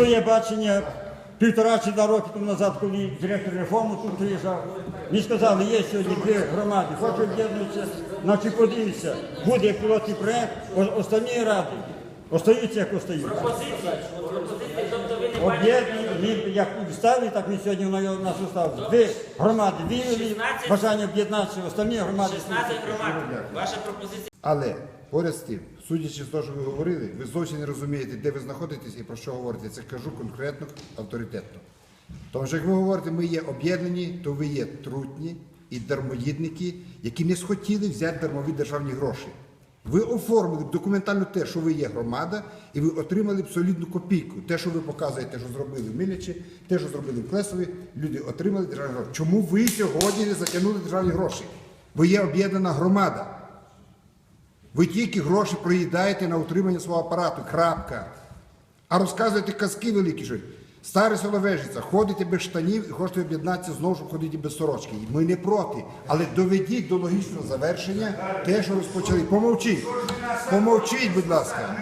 Своє бачення півтора чи два роки тому назад, коли директор реформи тут приїжджав, мені сказали, є сьогодні дві громади, хочу об'єднуватися, значить подивіться, буде як пілотний проект, о- останні ради остаються як остаються. Пропозиції, пропозиції, тобто ви не. Об'єднані, як вставили, так ми сьогодні на нас уставили. Дві громади 16 бажання об'єднатися, останні громади. 16 громад. Ваша пропозиція. Але поряд з тим, судячи з того, що ви говорили, ви зовсім не розумієте, де ви знаходитесь і про що говорите. Це кажу конкретно, авторитетно. Тому що як ви говорите, ми є об'єднані, то ви є трутні і дармоїдники, які не схотіли взяти дармові державні гроші. Ви оформили документально те, що ви є громада, і ви отримали б солідну копійку. Те, що ви показуєте, що зробили в Мілячі, те, що зробили в Клесові, люди отримали державні гроші. Чому ви сьогодні не затягнули державні гроші? Ви є об'єднана громада. Ви тільки гроші проїдаєте на утримання свого апарату. Крапка. А розказуєте казки великі, що старе Соловежиця, ходите без штанів і хочете об'єднатися знову, щоб ходити без сорочки. Ми не проти. Але доведіть до логічного завершення те, що розпочали. Помовчіть. Помовчіть, будь ласка.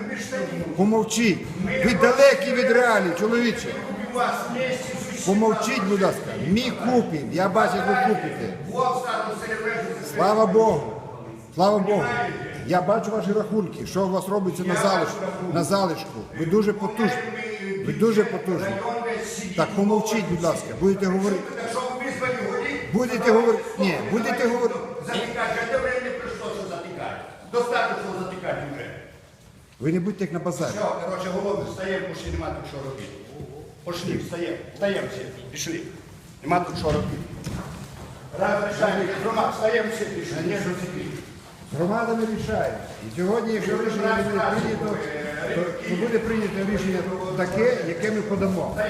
Помовчіть. Ви далекі від реалій, чоловіче. Помовчіть, будь ласка. Мі купів. Я бачу, як ви купите. Слава Богу! Слава Богу! Я бачу ваші рахунки, що у вас робиться на залишку. На залишку. Ви дуже потужні. Ви дуже потужні. Так помовчіть, будь ласка. Будете говорити. Будете говорити. Ні, будете говорити. Затикати, а де время прийшло, що затикати? Достатньо затикати вже. Ви не будьте як на базарі. Все, коротше, голодно, встаємо, бо ще нема тут що робити. Пошли, встаємо, встаємо всі, пішли. Нема тут що робити. Раз рішаємо, грома, встаємо всі, пішли. Ні, що ці Громада не рішає. І сьогодні, якщо рішення не буде прийнято, то, то буде прийнято рішення таке, яке ми подамо. Я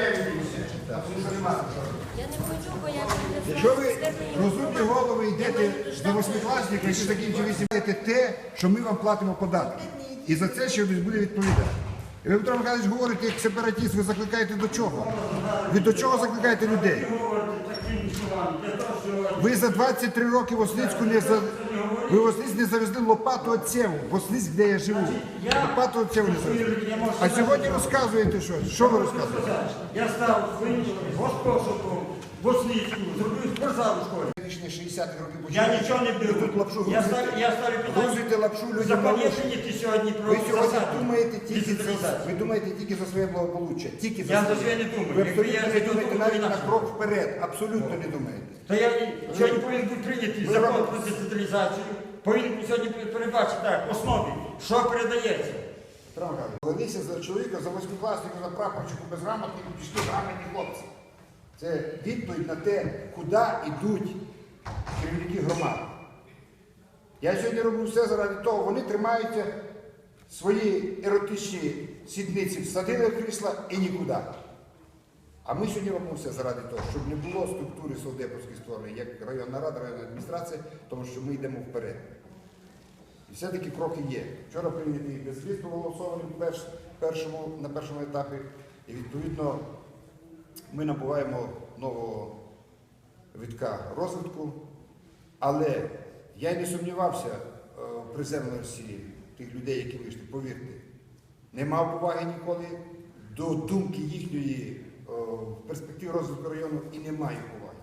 не хочу, бо я Якщо ви розумні голови йдете до восьмикласника, якщо закінчив вісім, маєте те, що ми вам платимо податки. І за це ще буде відповідати. І ви, Петро Михайлович, говорите, як сепаратіст, ви закликаєте до чого? Ви до чого закликаєте людей? Ви за 23 роки в Ослицьку не за... Ви в Ослиць не завезли лопату отцеву. В Ослиць, де я живу. Лопату отцеву не завезли. А сьогодні розказуєте щось. Що ви розказуєте? Я став госпошуком в Ослицьку, зробив спортзал у школі. Рішення 60-х років Я нічого не беру. Тут лапшу Я грузите. ставлю, я ставлю Грузите питання. лапшу людям на Заповішені ти сьогодні про Ви сьогодні думаєте тільки за ви думаєте тільки за своє благополуччя. Тільки за Я за своє не думаю. Ви Якби я абсолютно не жив, думаєте навіть на інакше. крок вперед. Абсолютно не думаєте. Та я сьогодні повинен бути прийнятий Ви закон про децентралізацію. Повинен сьогодні перебачити так, основі, що передається. Велися за чоловіка, за восьмикласника, за прапорчику безграмотника, пішли грамотні хлопці. Це відповідь на те, куди йдуть керівники громади. Я сьогодні роблю все заради того, вони тримаються свої еротичні сідниці, всадили в крісла і нікуди. А ми сьогодні робимо все заради того, щоб не було структури Совдеповської створеної, як районна рада, районна адміністрація, тому що ми йдемо вперед. І все-таки кроки є. Вчора прийнятий безвіз проголосований перш- першому, на першому етапі, і відповідно ми набуваємо нового вітка розвитку. Але я не сумнівався е, в приземленості тих людей, які вийшли, повірте. Не мав поваги ніколи до думки їхньої е, перспектив розвитку району і не маю поваги.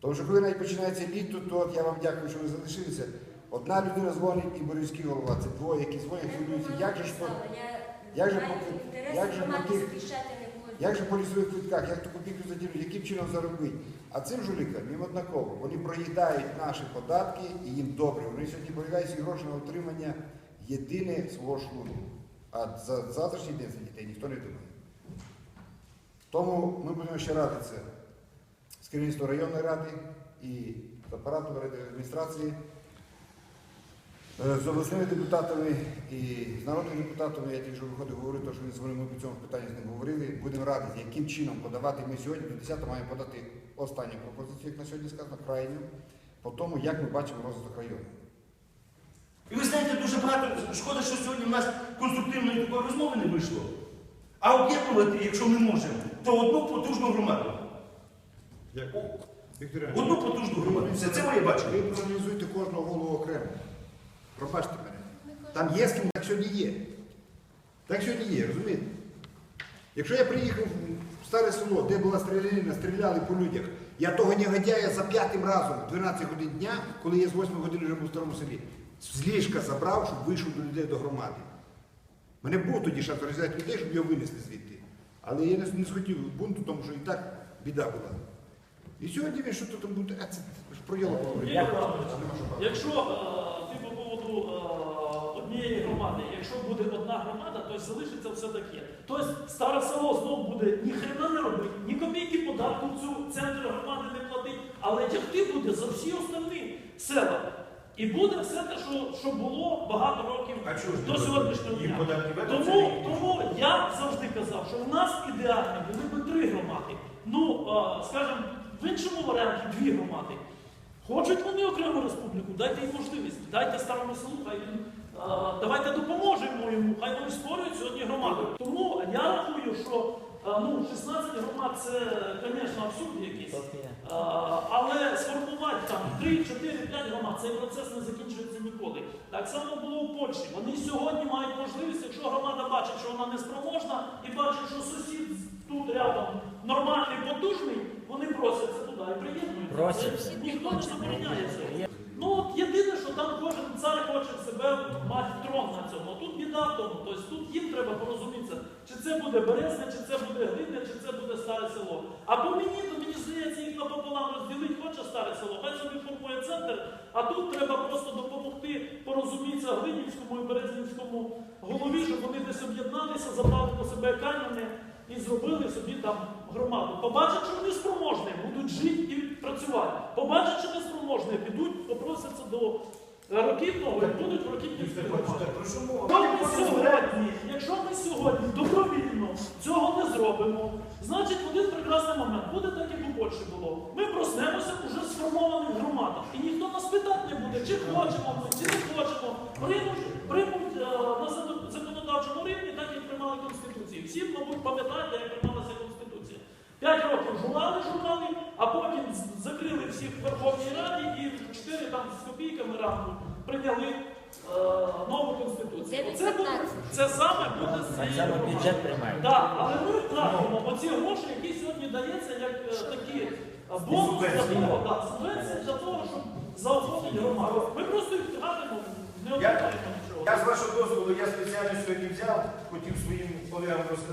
Тому що коли навіть починається літо, то от я вам дякую, що ви залишилися. Одна людина дзвонить і Борівський голова. Це двоє, які дзвонять, хвилюються. Як же ж по, як же як же по тих, як же по лісових квитках, як ту копійку затягнути, яким чином заробити? А цим жулікам їм однаково. Вони проїдають наші податки і їм добре. Вони сьогодні проїдають гроші на отримання єдине свого шлунку. А за завтрашній день за дітей ніхто не думає. Тому ми будемо ще радитися з керівництвом районної ради і з апаратом адміністрації, е, з обласними депутатами і з народними депутатами. Я тільки що виходив говорити, що він дзвонив, ми по цьому питанні з ним говорили. Будемо радити, яким чином подавати. Ми сьогодні до 10 маємо подати останню пропозицію, як на сьогодні сказано, крайню, по тому, як ми бачимо розвиток району. І ви знаєте, дуже багато шкода, що сьогодні в нас конструктивної такої розмови не вийшло. А об'єднувати, якщо ми можемо, то одну потужну громаду. Одну потужну громаду. Це моє бачення. Ви проаналізуйте кожного голову окремо. Пробачте мене. Там є з ким, так сьогодні є. Так сьогодні є, розумієте? Якщо я приїхав в старе село, де була стрілянина, стріляли по людях, я того негодяя за п'ятим разом, в 12 годин дня, коли я з 8 години вже був в старому селі, з ліжка забрав, щоб вийшов до людей до громади. Мене був тоді шанс розв'язати людей, щоб його винесли звідти. Але я не, схотів бунту, тому що і так біда була. І сьогодні він що тут буде, а це ж про його. Якщо поводу е, однієї громади, якщо буде одна громада, то залишиться все таке. Тобто старе село знову буде ні хрена не робити, ні копійки податку в цю центр громади не платить, але тягти буде за всі остальні села. І буде все те, що, що було багато років до сьогоднішнього дня. Тому, тому я завжди казав, що в нас ідеально були б три громади. Ну, е, скажімо, в іншому варіанті дві громади. Хочуть вони окрему республіку, дайте їм можливість, дайте старому селу, хай він, е, давайте допоможемо йому, хай вони створюють сьогодні громаду. Тому я рахую, що е, ну, 16 громад це, звісно, абсурд якийсь. Е, але сформувати там 3, 4, 5 громад, цей процес не закінчується ніколи. Так само було в Польщі. Вони сьогодні мають можливість, якщо громада бачить, що вона неспроможна, і бачить, що сусід тут рядом нормальний, потужний, вони і приєднуються. Ніхто не забороняє цього. Ну от єдине, що там кожен цар хоче себе мати трон на цьому. А Тут біда в тому. Тобто тут їм треба порозумітися, чи це буде Березне, чи це буде Глиння, чи це буде старе село. Або мені, то мені здається, їх напополам розділити, хоче старе село, хай собі формує центр, а тут треба просто допомогти порозумітися Глинівському і Березнівському голові, щоб вони десь об'єдналися, забрали по себе кам'яни і зробили собі там громаду. Побачать, що вони спроможні, будуть жити і працювати. Побачать, що не спроможні, підуть, попросяться до рокітного і будуть ми сьогодні, якщо ми сьогодні добровільно цього не зробимо, значить в один прекрасний момент буде так, як у Польщі було. Ми проснемося уже сформованих громадах. І ніхто нас питати не буде, чи хочемо ми, чи не хочемо. Приймуть, приймуть е, на законодавчому рівні, так як приймали Конституцію. Всі, мабуть, пам'ятаєте, як приймалася Конституція. П'ять років журнали журнали, а потім закрили всіх в Верховній Раді і в 4 там з копійками ранку прийняли е, нову конституцію. Оце буде, це саме буде з бюджет. Так, але ми втратимо оці гроші, які сьогодні дається як е, такі е, бонус для того, да, субвенції для того, щоб заохотити громаду. Ми просто їх втратимо, не Я, я з вашого дозволу, я спеціально сьогодні взяв, хотів своїм колегам розказати.